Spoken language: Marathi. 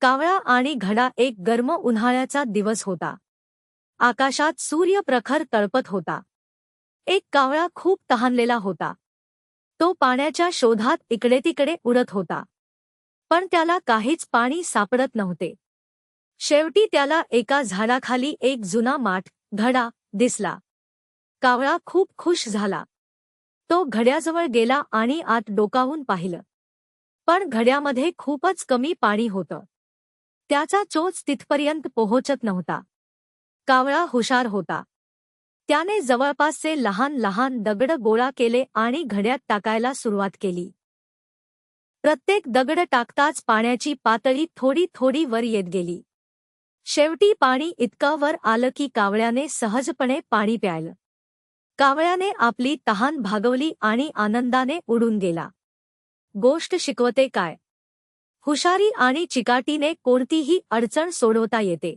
कावळा आणि घडा एक गर्म उन्हाळ्याचा दिवस होता. आकाशात सूर्य प्रखर तळपत होता. एक कावळा खूप तहानलेला होता. तो पाण्याच्या शोधात इकडे तिकडे उडत होता. पण त्याला काहीच पाणी सापडत नव्हते. शेवटी त्याला एका झाडाखाली एक जुना माठ घडा दिसला. कावळा खूप खुश झाला. तो घड्याजवळ गेला आणि आत डोकावून पाहिलं. पण घड्यामध्ये खूपच कमी पाणी होतं. त्याचा चोच तिथपर्यंत पोहोचत नव्हता. कावळा हुशार होता. त्याने जवळपासचे लहान लहान दगड गोळा केले आणि घड्यात टाकायला सुरुवात केली. प्रत्येक दगड टाकताच पाण्याची पातळी थोडी थोडी वर येत गेली. शेवटी पाणी इतकं वर आलं की कावळ्याने सहजपणे पाणी प्यायलं. कावळ्याने आपली तहान भागवली आणि आनंदाने उडून गेला. गोष्ट शिकवते काय? हुशारी आणि चिकाटीने कोणतीही अडचण सोडवता येते.